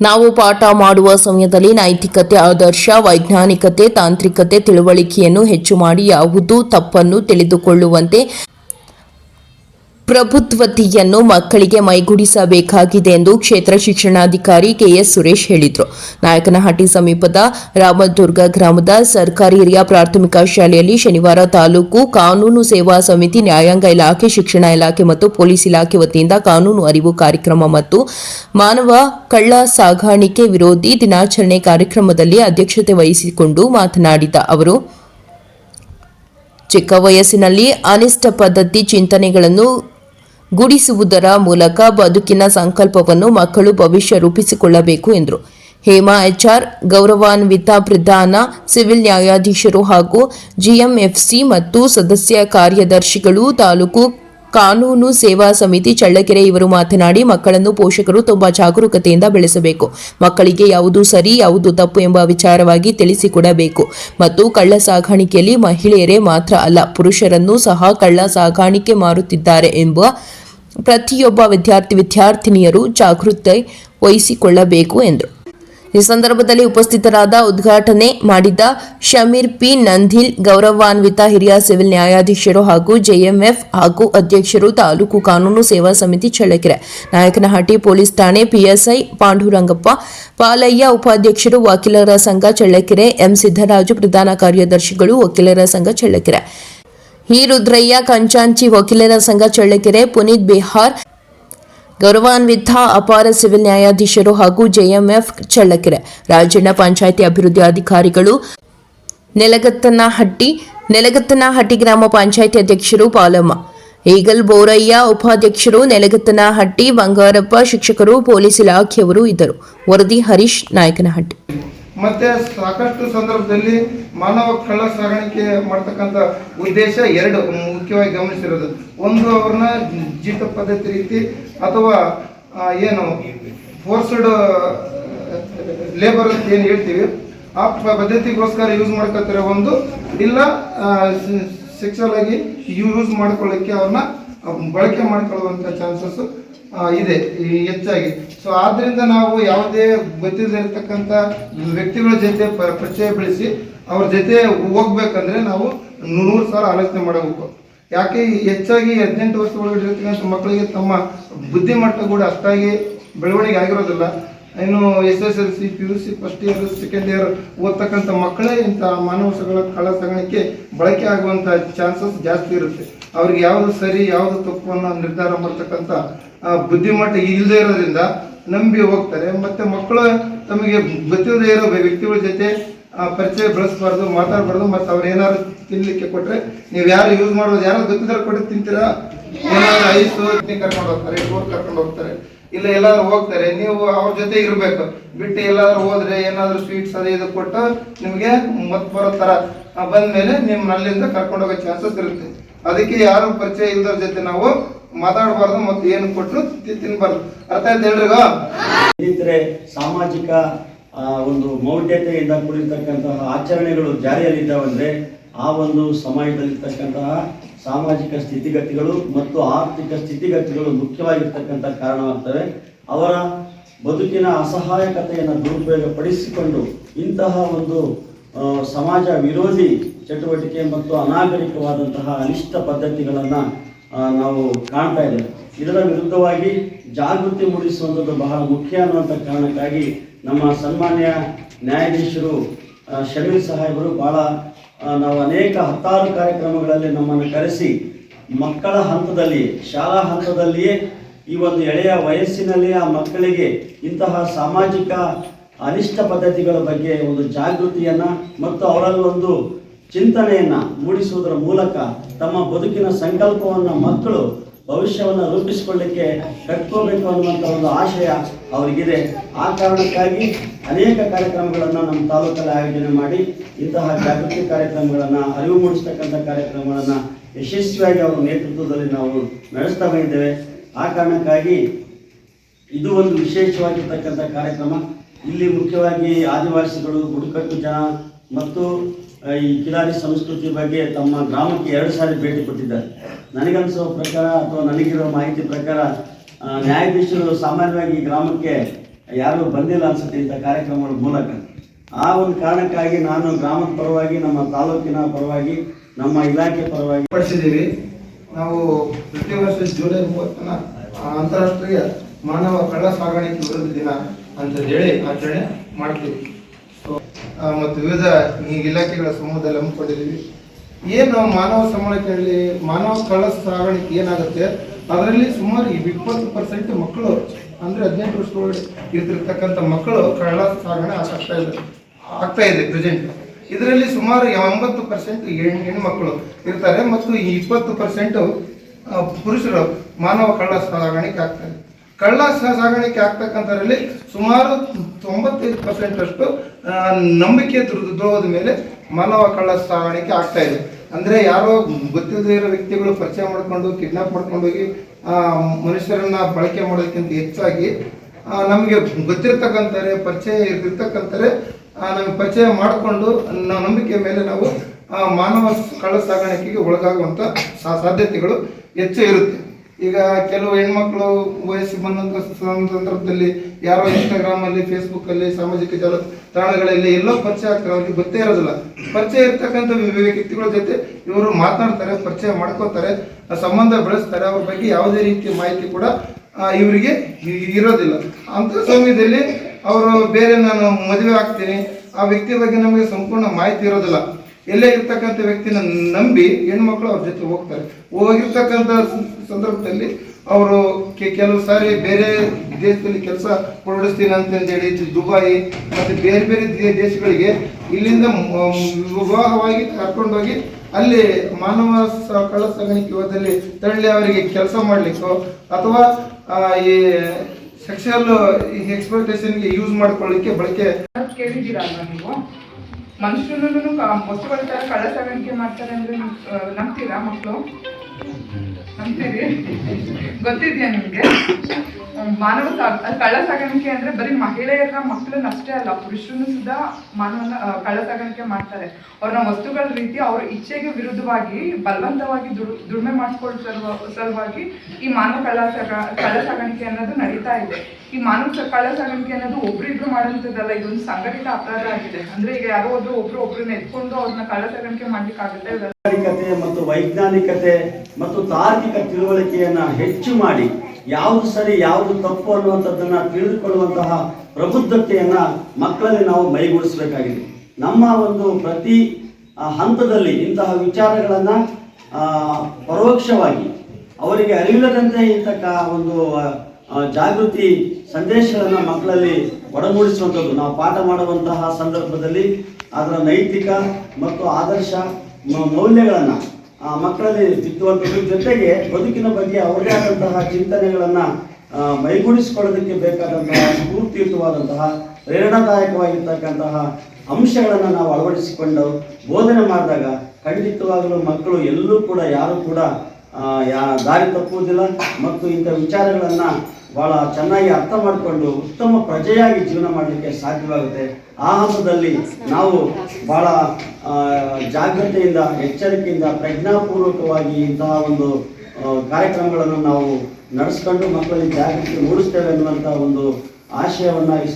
ನಾವು ಪಾಠ ಮಾಡುವ ಸಮಯದಲ್ಲಿ ನೈತಿಕತೆ ಆದರ್ಶ ವೈಜ್ಞಾನಿಕತೆ ತಾಂತ್ರಿಕತೆ ತಿಳುವಳಿಕೆಯನ್ನು ಹೆಚ್ಚು ಮಾಡಿ ಯಾವುದು ತಪ್ಪನ್ನು ತಿಳಿದುಕೊಳ್ಳುವಂತೆ ಪ್ರಬುದ್ಧತೆಯನ್ನು ಮಕ್ಕಳಿಗೆ ಮೈಗೂಡಿಸಬೇಕಾಗಿದೆ ಎಂದು ಕ್ಷೇತ್ರ ಶಿಕ್ಷಣಾಧಿಕಾರಿ ಕೆಎಸ್ ಸುರೇಶ್ ಹೇಳಿದರು. ನಾಯಕನಹಟ್ಟಿ ಸಮೀಪದ ರಾಮದುರ್ಗ ಗ್ರಾಮದ ಸರ್ಕಾರಿ ಹಿರಿಯ ಪ್ರಾಥಮಿಕ ಶಾಲೆಯಲ್ಲಿ ಶನಿವಾರ ತಾಲೂಕು ಕಾನೂನು ಸೇವಾ ಸಮಿತಿ ನ್ಯಾಯಾಂಗ ಇಲಾಖೆ, ಶಿಕ್ಷಣ ಇಲಾಖೆ ಮತ್ತು ಪೊಲೀಸ್ ಇಲಾಖೆ ವತಿಯಿಂದ ಕಾನೂನು ಅರಿವು ಕಾರ್ಯಕ್ರಮ ಮತ್ತು ಮಾನವ ಕಳ್ಳ ಸಾಗಾಣಿಕೆ ವಿರೋಧಿ ದಿನಾಚರಣೆ ಕಾರ್ಯಕ್ರಮದಲ್ಲಿ ಅಧ್ಯಕ್ಷತೆ ವಹಿಸಿಕೊಂಡು ಮಾತನಾಡಿದ ಅವರು, ಚಿಕ್ಕ ವಯಸ್ಸಿನಲ್ಲಿ ಅನಿಷ್ಟ ಪದ್ಧತಿ ಚಿಂತನೆಗಳನ್ನು ಗುಡಿಸುವುದರ ಮೂಲಕ ಬದುಕಿನ ಸಂಕಲ್ಪವನ್ನು ಮಕ್ಕಳು ಭವಿಷ್ಯ ರೂಪಿಸಿಕೊಳ್ಳಬೇಕು ಎಂದರು. ಹೇಮಾ ಎಚ್ಆರ್, ಗೌರವಾನ್ವಿತ ಪ್ರಧಾನ ಸಿವಿಲ್ ನ್ಯಾಯಾಧೀಶರು ಹಾಗೂ ಜಿಎಂಎಫ್ಸಿ ಮತ್ತು ಸದಸ್ಯ ಕಾರ್ಯದರ್ಶಿಗಳು ತಾಲೂಕು ಕಾನೂನು ಸೇವಾ ಸಮಿತಿ ಚಳ್ಳಕೆರೆ ಇವರು ಮಾತನಾಡಿ ಮಕ್ಕಳನ್ನು ಪೋಷಕರು ತುಂಬಾ ಜಾಗರೂಕತೆಯಿಂದ ಬೆಳೆಸಬೇಕು. ಮಕ್ಕಳಿಗೆ ಯಾವುದು ಸರಿ, ಯಾವುದು ತಪ್ಪು ಎಂಬ ವಿಚಾರವಾಗಿ ತಿಳಿಸಿಕೊಡಬೇಕು. ಮತ್ತು ಕಳ್ಳ ಸಾಗಾಣಿಕೆಯಲ್ಲಿ ಮಹಿಳೆಯರೇ ಮಾತ್ರ ಅಲ್ಲ, ಪುರುಷರನ್ನು ಸಹ ಕಳ್ಳ ಸಾಗಾಣಿಕೆ ಮಾರುತ್ತಿದ್ದಾರೆ ಎಂಬ ಪ್ರತಿಯೊಬ್ಬ ವಿದ್ಯಾರ್ಥಿ ವಿದ್ಯಾರ್ಥಿನಿಯರು ಜಾಗೃತಿ ವಹಿಸಿಕೊಳ್ಳಬೇಕು ಎಂದರು. ಈ ಸಂದರ್ಭದಲ್ಲಿ ಉಪಸ್ಥಿತರಾದ ಉದ್ಘಾಟನೆ ಮಾಡಿದ ಶಮೀರ್ ಪಿ ನಂದಿಲ್, ಗೌರವಾನ್ವಿತ ಹಿರಿಯ ಸಿವಿಲ್ ನ್ಯಾಯಾಧೀಶರು ಹಾಗೂ ಜೆಎಂಎಫ್ ಹಾಗೂ ಅಧ್ಯಕ್ಷರು ತಾಲೂಕು ಕಾನೂನು ಸೇವಾ ಸಮಿತಿ ಚಳ್ಳಕೆರೆ, ನಾಯಕನಹಟ್ಟಿ ಪೊಲೀಸ್ ಠಾಣೆ ಪಿಎಸ್ಐ ಪಾಂಡುರಂಗಪ್ಪ, ಪಾಲಯ್ಯ ಉಪಾಧ್ಯಕ್ಷರು ವಕೀಲರ ಸಂಘ ಚಳ್ಳಕೆರೆ, ಎಂ ಸಿದ್ದರಾಜು ಪ್ರಧಾನ ಕಾರ್ಯದರ್ಶಿಗಳು ವಕೀಲರ ಸಂಘ ಚಳ್ಳಕೆರೆ. ಹಿ ರುದ್ರಯ್ಯ, ಕಂಚಾಂಚಿ ವಕೀಲರ ಸಂಘ ಚಳ್ಳಕೆರೆ, ಪುನೀತ್ ಬಿಹಾರ್ ಗೌರವಾನ್ವಿತ ಅಪಾರ ಸಿವಿಲ್ ನ್ಯಾಯಾಧೀಶರು ಹಾಗೂ ಜೆಎಂಎಫ್ ಚಳ್ಳಕೆರೆ. ರಾಜಣ್ಣ ಪಂಚಾಯಿತಿ ಅಭಿವೃದ್ಧಿ ಅಧಿಕಾರಿಗಳು ನೆಲಗತ್ತನಹಟ್ಟಿ ನೆಲಗತ್ತನಹಟ್ಟಿ ಗ್ರಾಮ ಪಂಚಾಯಿತಿ ಅಧ್ಯಕ್ಷರು ಪಾಲಮ್ಮ, ಈಗಲ್ ಬೋರಯ್ಯ ಉಪಾಧ್ಯಕ್ಷರು ನೆಲಗತ್ತನಹಟ್ಟಿ, ಬಂಗಾರಪ್ಪ ಶಿಕ್ಷಕರು, ಪೊಲೀಸ್ ಇಲಾಖೆಯವರು ಇದ್ದರು. ವರದಿ ಹರೀಶ್ ನಾಯಕನಹಟ್ಟಿ. ಮತ್ತೆ ಸಾಕಷ್ಟು ಸಂದರ್ಭದಲ್ಲಿ ಮಾನವ ಕಳ್ಳ ಸಾಗಾಣಿಕೆ ಮಾಡ್ತಕ್ಕಂಥ ಉದ್ದೇಶ ಎರಡು ಮುಖ್ಯವಾಗಿ ಗಮನಿಸಿರೋದು. ಒಂದು ಅವ್ರನ್ನ ಜೀತ ಪದ್ಧತಿ ರೀತಿ ಅಥವಾ ಏನು ಫೋರ್ಸ್ಡ್ ಲೇಬರ್ ಅಂತ ಏನು ಹೇಳ್ತೀವಿ, ಆ ಪದ್ಧತಿಗೋಸ್ಕರ ಯೂಸ್ ಮಾಡ್ಕೊತಾರೆ ಒಂದು. ಇಲ್ಲ ಸೆಕ್ಸುವಲ್ ಆಗಿ ಯೂಸ್ ಮಾಡ್ಕೊಳ್ಳೋಕ್ಕೆ ಅವ್ರನ್ನ ಬಳಕೆ ಮಾಡ್ಕೊಳ್ಳುವಂಥ ಚಾನ್ಸಸ್ ಇದೆ ಹೆಚ್ಚಾಗಿ. ಸೊ ಆದ್ದರಿಂದ ನಾವು ಯಾವುದೇ ಗೊತ್ತಿಲ್ಲದಿರತಕ್ಕಂಥ ವ್ಯಕ್ತಿಗಳ ಜೊತೆ ಪರಿಚಯ ಬೆಳೆಸಿ ಅವ್ರ ಜೊತೆ ಹೋಗ್ಬೇಕಂದ್ರೆ ನಾವು ನೂರು ಸಾವಿರ ಆಲೋಚನೆ ಮಾಡಬೇಕು. ಯಾಕೆ ಹೆಚ್ಚಾಗಿ ಹದಿನೆಂಟು ವರ್ಷ ಒಳಗಡೆ ಇರತಕ್ಕಂಥ ಮಕ್ಕಳಿಗೆ ತಮ್ಮ ಬುದ್ಧಿಮಟ್ಟ ಕೂಡ ಅಷ್ಟಾಗಿ ಬೆಳವಣಿಗೆ ಆಗಿರೋದಿಲ್ಲ. ಇನ್ನು S S L C, P U C first year second year ಓದ್ತಕ್ಕಂಥ ಮಕ್ಕಳೇ ಇಂಥ ಮಾನವ ಸಗಳ ಕಳ ಸಾಗಾಣಿಕೆ ಬಳಕೆ ಆಗುವಂಥ ಚಾನ್ಸಸ್ ಜಾಸ್ತಿ ಇರುತ್ತೆ. ಅವ್ರಿಗೆ ಯಾವುದು ಸರಿ, ಯಾವುದು ತಪ್ಪು ಅನ್ನೋ ನಿರ್ಧಾರ ಮಾಡ್ತಕ್ಕಂಥ ಬುದ್ಧಿಮಟ್ಟ ಇಲ್ಲದೆ ಇರೋದ್ರಿಂದ ನಂಬಿ ಹೋಗ್ತಾರೆ. ಮತ್ತು ಮಕ್ಕಳು ತಮಗೆ ಗೊತ್ತಿಲ್ಲದೆ ಇರೋ ವ್ಯಕ್ತಿಗಳ ಜೊತೆ ಪರಿಚಯ ಬೆಳೆಸಬಾರ್ದು, ಮಾತಾಡಬಾರ್ದು, ಮತ್ತು ಅವ್ರು ಏನಾದ್ರು ತಿನ್ನಲಿಕ್ಕೆ ಕೊಟ್ಟರೆ ನೀವು ಯಾರು ಯೂಸ್ ಮಾಡೋದು ಯಾರು ಗೊತ್ತಿದ್ರೆ ಕೊಟ್ಟು ತಿಂತೀರಾ? ಏನಾದ್ರು ಐಸು ಕರ್ಕೊಂಡು ಹೋಗ್ತಾರೆ ಕರ್ಕೊಂಡು ಹೋಗ್ತಾರೆ. ಇಲ್ಲ ಎಲ್ಲಾದ್ರೂ ಹೋಗ್ತಾರೆ, ನೀವು ಅವ್ರ ಜೊತೆ ಇರ್ಬೇಕು. ಬಿಟ್ಟು ಎಲ್ಲಾದ್ರೂ ಹೋದ್ರೆ ಏನಾದ್ರು ಸ್ವೀಟ್ಸ್ ಅದು ಇದು ಕೊಟ್ಟು ನಿಮಗೆ ಮತ್ ಬರೋ ತರ. ಬಂದ್ಮೇಲೆ ನಿಮ್ ಅಲ್ಲಿಂದ ಕರ್ಕೊಂಡು ಹೋಗೋ ಚಾನ್ಸಸ್ ಇರುತ್ತೆ. ಅದಕ್ಕೆ ಯಾರು ಪರಿಚಯ ಇಲ್ದವ್ರ ಜೊತೆ ನಾವು ಮಾತಾಡಬಾರ್ದು ಮತ್ತೆ ಏನು ಕೊಟ್ಟರು ತಿನ್ಬಾರ್ದು. ಅರ್ಥ ಆಯ್ತು ಎಲ್ರಿಗೂ? ಇದ್ರೆ ಸಾಮಾಜಿಕ ಒಂದು ಮೌಢ್ಯತೆಯಿಂದ ಕೂಡಿರ್ತಕ್ಕಂತಹ ಆಚರಣೆಗಳು ಜಾರಿಯಲ್ಲಿದ್ದಾವಂದ್ರೆ ಆ ಒಂದು ಸಮಾಜದಲ್ಲಿರ್ತಕ್ಕಂತಹ ಸಾಮಾಜಿಕ ಸ್ಥಿತಿಗತಿಗಳು ಮತ್ತು ಆರ್ಥಿಕ ಸ್ಥಿತಿಗತಿಗಳು ಮುಖ್ಯವಾಗಿರ್ತಕ್ಕಂಥ ಕಾರಣವಾಗ್ತವೆ. ಅವರ ಬದುಕಿನ ಅಸಹಾಯಕತೆಯನ್ನು ದುರುಪಯೋಗಪಡಿಸಿಕೊಂಡು ಇಂತಹ ಒಂದು ಸಮಾಜ ವಿರೋಧಿ ಚಟುವಟಿಕೆ ಮತ್ತು ಅನಾಗರಿಕವಾದಂತಹ ಅನಿಷ್ಟ ಪದ್ಧತಿಗಳನ್ನು ನಾವು ಕಾಣ್ತಾ ಇದ್ದೇವೆ. ಇದರ ವಿರುದ್ಧವಾಗಿ ಜಾಗೃತಿ ಮೂಡಿಸುವಂಥದ್ದು ಬಹಳ ಮುಖ್ಯ ಅನ್ನುವಂಥ ಕಾರಣಕ್ಕಾಗಿ ನಮ್ಮ ಸನ್ಮಾನ್ಯ ನ್ಯಾಯಾಧೀಶರು ಶಮೀರ್ ಸಾಹೇಬರು ಬಹಳ ನಾವು ಅನೇಕ ಹತ್ತಾರು ಕಾರ್ಯಕ್ರಮಗಳಲ್ಲಿ ನಮ್ಮನ್ನು ಕರೆಸಿ ಮಕ್ಕಳ ಹಂತದಲ್ಲಿ, ಶಾಲಾ ಹಂತದಲ್ಲಿಯೇ ಈ ಒಂದು ಎಳೆಯ ವಯಸ್ಸಿನಲ್ಲಿ ಆ ಮಕ್ಕಳಿಗೆ ಇಂತಹ ಸಾಮಾಜಿಕ ಅನಿಷ್ಟ ಪದ್ಧತಿಗಳ ಬಗ್ಗೆ ಒಂದು ಜಾಗೃತಿಯನ್ನ ಮತ್ತು ಅವರಲ್ಲಿ ಒಂದು ಚಿಂತನೆಯನ್ನ ಮೂಡಿಸುವುದರ ಮೂಲಕ ತಮ್ಮ ಬದುಕಿನ ಸಂಕಲ್ಪವನ್ನ ಮಕ್ಕಳು ಭವಿಷ್ಯವನ್ನು ರೂಪಿಸಿಕೊಳ್ಳಿಕ್ಕೆ ಕಟ್ಕೋಬೇಕು ಅನ್ನುವಂಥ ಒಂದು ಆಶಯ ಅವರಿಗಿದೆ. ಆ ಕಾರಣಕ್ಕಾಗಿ ಅನೇಕ ಕಾರ್ಯಕ್ರಮಗಳನ್ನು ನಮ್ಮ ತಾಲೂಕಲ್ಲಿ ಆಯೋಜನೆ ಮಾಡಿ ಇಂತಹ ಜಾಗೃತಿ ಕಾರ್ಯಕ್ರಮಗಳನ್ನು, ಅರಿವು ಮೂಡಿಸ್ತಕ್ಕಂಥ ಕಾರ್ಯಕ್ರಮಗಳನ್ನು ಯಶಸ್ವಿಯಾಗಿ ಅವರ ನೇತೃತ್ವದಲ್ಲಿ ನಾವು ನಡೆಸ್ತಾ ಬಂದಿದ್ದೇವೆ. ಆ ಕಾರಣಕ್ಕಾಗಿ ಇದು ಒಂದು ವಿಶೇಷವಾಗಿರ್ತಕ್ಕಂಥ ಕಾರ್ಯಕ್ರಮ. ಇಲ್ಲಿ ಮುಖ್ಯವಾಗಿ ಆದಿವಾಸಿಗಳು ಬುಡಕಟ್ಟು ಜನ ಮತ್ತು ಈ ಕಿಲಾರಿ ಸಂಸ್ಕೃತಿ ಬಗ್ಗೆ ತಮ್ಮ ಗ್ರಾಮಕ್ಕೆ ಎರಡು ಸಾರಿ ಭೇಟಿ ಕೊಟ್ಟಿದ್ದಾರೆ. ನನಗನ್ಸೋ ಪ್ರಕಾರ ಅಥವಾ ನನಗಿರೋ ಮಾಹಿತಿ ಪ್ರಕಾರ ನ್ಯಾಯಾಧೀಶರು ಸಾಮಾನ್ಯವಾಗಿ ಗ್ರಾಮಕ್ಕೆ ಯಾರು ಬಂದಿಲ್ಲ ಅನ್ಸುತ್ತೆ ಇಂಥ ಕಾರ್ಯಕ್ರಮಗಳ ಮೂಲಕ. ಆ ಒಂದು ಕಾರಣಕ್ಕಾಗಿ ನಾನು ಗ್ರಾಮದ ಪರವಾಗಿ, ನಮ್ಮ ತಾಲೂಕಿನ ಪರವಾಗಿ, ನಮ್ಮ ಇಲಾಖೆ ಪರವಾಗಿ ಪಡಿಸಿದ್ದೀವಿ. ನಾವು ಪ್ರತಿ ವರ್ಷ ಜುಲೈ ಮೂವತ್ತನ ಅಂತಾರಾಷ್ಟ್ರೀಯ ಮಾನವ ಕಳ್ಳ ಸಾಗಾಣಿಕೆ ವಿರೋಧ ದಿನ ಅಂತ ಹೇಳಿ ಆಚರಣೆ ಮಾಡ್ತೀವಿ. ಮತ್ತು ವಿವಿಧ ಈ ಇಲಾಖೆಗಳ ಸಮೂಹದಲ್ಲಿ ಹಮ್ಮಿಕೊಂಡಿದ್ದೀವಿ. ಏನು ಮಾನವ ಸಂಬಳಕೆಯಲ್ಲಿ ಮಾನವ ಕಳ್ಳ ಸಾಗಾಣಿಕೆ ಏನಾಗುತ್ತೆ? ಅದರಲ್ಲಿ ಸುಮಾರು ಇಪ್ಪತ್ತು ಪರ್ಸೆಂಟ್ ಮಕ್ಕಳು, ಅಂದ್ರೆ ಹದಿನೆಂಟು ವರ್ಷದೊಳಗೆ ಇರ್ತಿರ್ತಕ್ಕಂಥ ಮಕ್ಕಳು ಕಳ್ಳ ಸಾಗಣೆ ಆಗ್ತಾ ಇದೆ ಆಗ್ತಾ ಇದೆ ಪ್ರೆಸೆಂಟ್ ಇದರಲ್ಲಿ ಸುಮಾರು ಎಂಬತ್ತು ಪರ್ಸೆಂಟ್ ಹೆಣ್ಮಕ್ಳು ಇರ್ತಾರೆ ಮತ್ತು ಈ ಇಪ್ಪತ್ತು ಪರ್ಸೆಂಟ್ ಪುರುಷರು ಮಾನವ ಕಳ್ಳ ಸಾಗಾಣಿಕೆ ಆಗ್ತಾರೆ ಕಳ್ಳ ಸ- ಸಾಗಾಣಿಕೆ ಆಗ್ತಕ್ಕಂಥದ್ರಲ್ಲಿ ಸುಮಾರು ತೊಂಬತ್ತೈದು ಪರ್ಸೆಂಟ್ ಅಷ್ಟು ನಂಬಿಕೆ ದುರ್ದ್ರೋಹದ ಮೇಲೆ ಮಾನವ ಕಳ್ಳ ಸಾಗಾಣಿಕೆ ಆಗ್ತಾ ಇದೆ. ಅಂದ್ರೆ ಯಾರೋ ಗೊತ್ತಿಲ್ಲದೇ ಇರೋ ವ್ಯಕ್ತಿಗಳು ಪರಿಚಯ ಮಾಡ್ಕೊಂಡು ಕಿಡ್ನಾಪ್ ಮಾಡ್ಕೊಂಡು ಹೋಗಿ ಮನುಷ್ಯರನ್ನ ಬಳಕೆ ಮಾಡೋದಕ್ಕಿಂತ ಹೆಚ್ಚಾಗಿ ನಮಗೆ ಗೊತ್ತಿರ್ತಕ್ಕಂಥವ್ರೆ, ಪರಿಚಯ ಇರ್ತಕ್ಕಂಥವ್ರೆ ನಮಗೆ ಪರಿಚಯ ಮಾಡಿಕೊಂಡು ನಂಬಿಕೆ ಮೇಲೆ ನಾವು ಮಾನವ ಕಳ್ಳ ಸಾಗಾಣಿಕೆಗೆ ಒಳಗಾಗುವಂಥ ಸಾಧ್ಯತೆಗಳು ಹೆಚ್ಚು ಇರುತ್ತೆ. ಈಗ ಕೆಲವು ಹೆಣ್ಮಕ್ಳು ವಯಸ್ಸು ಬಂದಂತ ಸಂದರ್ಭದಲ್ಲಿ ಯಾರೋ ಇನ್ಸ್ಟಾಗ್ರಾಮ್ ಅಲ್ಲಿ ಫೇಸ್ಬುಕ್ ಅಲ್ಲಿ ಸಾಮಾಜಿಕ ಜಾಲತಾಣಗಳಲ್ಲಿ ಎಲ್ಲೋ ಪರಿಚಯ ಆಗ್ತಾರೆ. ಅವ್ರಿಗೆ ಗೊತ್ತೇ ಇರೋದಿಲ್ಲ. ಪರಿಚಯ ಇರ್ತಕ್ಕಂಥ ವ್ಯಕ್ತಿಗಳ ಜೊತೆ ಇವರು ಮಾತನಾಡ್ತಾರೆ ಪರಿಚಯ ಮಾಡ್ಕೋತಾರೆ ಸಂಬಂಧ ಬೆಳೆಸ್ತಾರೆ. ಅವ್ರ ಬಗ್ಗೆ ಯಾವುದೇ ರೀತಿಯ ಮಾಹಿತಿ ಕೂಡ ಇವರಿಗೆ ಇರೋದಿಲ್ಲ. ಅಂತ ಸಮಯದಲ್ಲಿ ಅವರು, ಬೇರೆ ನಾನು ಮದುವೆ ಆಗ್ತೀನಿ. ಆ ವ್ಯಕ್ತಿ ಬಗ್ಗೆ ನಮಗೆ ಸಂಪೂರ್ಣ ಮಾಹಿತಿ ಇರೋದಿಲ್ಲ. ಎಲ್ಲೇ ಇರ್ತಕ್ಕಂಥ ವ್ಯಕ್ತಿನ ನಂಬಿ ಹೆಣ್ಮಕ್ಳು ಅವ್ರ ಜೊತೆ ಹೋಗ್ತಾರೆ. ಹೋಗಿರ್ತಕ್ಕಂಥ ಸಂದರ್ಭದಲ್ಲಿ ಅವರು ಕೆಲವು ಸಾರಿ ಬೇರೆ ದೇಶದಲ್ಲಿ ಕೆಲಸ ಕೊಡಿಸ್ತೀನಿ ಅಂತಂದೇಳಿ ದುಬಾಯಿ ಮತ್ತು ಬೇರೆ ಬೇರೆ ದೇಶಗಳಿಗೆ ಇಲ್ಲಿಂದ ವಿವಾಹವಾಗಿ ಕರ್ಕೊಂಡೋಗಿ ಅಲ್ಲಿ ಮಾನವ ಕಳ್ಳ ಸಾಗಾಣಿಕೆ ಯುಗದಲ್ಲಿ ತಳ್ಳಿ ಅವರಿಗೆ ಕೆಲಸ ಮಾಡಲಿಕ್ಕೋ ಅಥವಾ ಈ ಸೆಕ್ಷಲ್ ಎಕ್ಸ್ಪ್ಲೋಟೇಷನ್ಗೆ ಯೂಸ್ ಮಾಡ್ಕೊಳ್ಳಿಕ್ಕೆ ಬಳಕೆ ಕೇಳಿದ್ದೀರಲ್ಲ ಕೇಳಿದ್ದೀರಾ ನೀವು? ಮನುಷ್ಯನೂ ವಸ್ತುಗಳ ತರ ಕಳ್ಳ ಸಾಗಾಣಿಕೆ ಮಾಡ್ತಾರೆ ಅಂದ್ರೆ ನಂಬ್ತೀರಾ ಮಕ್ಕಳು ನಂಬ್ತೀರಿ? ಗೊತ್ತಿದ್ಯಾ ನಿಮ್ಗೆ? ಮಾನವ ಕಳ್ಳ ಸಾಗಾಣಿಕೆ ಅಂದ್ರೆ ಬರೀ ಮಹಿಳೆಯರ ಮಕ್ಕಳನ್ನ ಅಷ್ಟೇ ಅಲ್ಲ ಪುರುಷರನ್ನು ಸುಧಾ ಮಾನವನ ಕಳ್ಳ ಸಾಗಾಣಿಕೆ ಮಾಡ್ತಾರೆ. ಅವ್ರನ್ನ ವಸ್ತುಗಳ ರೀತಿ ಅವ್ರ ಇಚ್ಛೆಗೆ ವಿರುದ್ಧವಾಗಿ, ಬಲವಂತವಾಗಿ ದುಡ್ ದುಡಿಮೆ ಮಾಡಿಸ್ಕೊಳ್ಳೋ ಸಲುವ, ಸಲುವಾಗಿ ಈ ಮಾನವ ಕಳ್ಳ ಕಳ್ಳ ಸಾಗಾಣಿಕೆ ಅನ್ನೋದು ನಡೀತಾ ಇದೆ. ಈ ಮಾನವ ಕಳ್ಳ ಸಾಗಾಣಿಕೆ ಅನ್ನೋದು ಒಬ್ರಿಬ್ರು ಮಾಡೋಂಥದ್ದಲ್ಲ ಇದೊಂದು ಸಂಘಟಿತ ಅಪರಾಧ ಆಗಿದೆ. ಅಂದ್ರೆ ಈಗ ಯಾರೋ ಒಬ್ರು ಒಬ್ರು ಒಬ್ರನ್ನ ಎತ್ಕೊಂಡು ಅವ್ರನ್ನ ಕಳ್ಳ ಸಾಗಾಣಿಕೆ ಮಾಡ್ಲಿಕ್ಕೆ ಆಗುತ್ತೆ ವೈಜ್ಞಾನಿಕತೆ ಮತ್ತು ವೈಜ್ಞಾನಿಕತೆ ಮತ್ತು ತಾರ್ಕಿಕ ತಿಳುವಳಿಕೆಯನ್ನ ಹೆಚ್ಚು ಮಾಡಿ ಯಾವುದು ಸರಿ, ಯಾವುದು ತಪ್ಪು ಅನ್ನುವಂಥದ್ದನ್ನ ತಿಳಿದುಕೊಳ್ಳುವಂತಹ ಪ್ರಬುದ್ಧತೆಯನ್ನ ಮಕ್ಕಳಲ್ಲಿ ನಾವು ಮೈಗೂಡಿಸಬೇಕಾಗಿದೆ. ನಮ್ಮ ಒಂದು ಪ್ರತಿ ಹಂತದಲ್ಲಿ ಇಂತಹ ವಿಚಾರಗಳನ್ನ ಪರೋಕ್ಷವಾಗಿ ಅವರಿಗೆ ಅರಿವಿಲ್ಲದಂತೆ ಇಂತಕ್ಕ ಒಂದು ಜಾಗೃತಿ ಸಂದೇಶಗಳನ್ನು ಮಕ್ಕಳಲ್ಲಿ ಒಡಮೂಡಿಸುವಂಥದ್ದು ನಾವು ಪಾಠ ಮಾಡುವಂತಹ ಸಂದರ್ಭದಲ್ಲಿ ಅದರ ನೈತಿಕ ಮತ್ತು ಆದರ್ಶ ಮೌಲ್ಯಗಳನ್ನು ಆ, ಮಕ್ಕಳಲ್ಲಿ ಬಿತ್ತುವಂಥದ್ರ ಜೊತೆಗೆ ಬದುಕಿನ ಬಗ್ಗೆ ಅವರದೇ ಆದಂತಹ ಚಿಂತನೆಗಳನ್ನು ಮೈಗೂಡಿಸಿಕೊಳ್ಳೋದಕ್ಕೆ ಬೇಕಾದಂತಹ ಸ್ಫೂರ್ತಿಯುತವಾದಂತಹ ಪ್ರೇರಣಾದಾಯಕವಾಗಿರ್ತಕ್ಕಂತಹ ಅಂಶಗಳನ್ನು ನಾವು ಅಳವಡಿಸಿಕೊಂಡು ಬೋಧನೆ ಮಾಡಿದಾಗ ಖಂಡಿತವಾಗಲೂ ಮಕ್ಕಳು ಎಲ್ಲೂ ಕೂಡ ಯಾರು ಕೂಡ ಯಾ ದಾರಿ ತಪ್ಪುವುದಿಲ್ಲ ಮತ್ತು ಇಂಥ ವಿಚಾರಗಳನ್ನು ಬಹಳ ಚೆನ್ನಾಗಿ ಅರ್ಥ ಮಾಡಿಕೊಂಡು ಉತ್ತಮ ಪ್ರಜೆಯಾಗಿ ಜೀವನ ಮಾಡಲಿಕ್ಕೆ ಸಾಧ್ಯವಾಗುತ್ತೆ. ಆ ಹಂತದಲ್ಲಿ ನಾವು ಬಹಳ ಜಾಗ್ರತೆಯಿಂದ, ಎಚ್ಚರಿಕೆಯಿಂದ, ಪ್ರಜ್ಞಾಪೂರ್ವಕವಾಗಿ ಇಂತಹ ಒಂದು ಕಾರ್ಯಕ್ರಮಗಳನ್ನು ನಾವು ನಡೆಸ್ಕೊಂಡು ಮಕ್ಕಳಲ್ಲಿ ಜಾಗೃತಿ ಮೂಡಿಸ್ತೇವೆ ಅನ್ನುವಂಥ ಒಂದು ಆಶಯವನ್ನು ಈ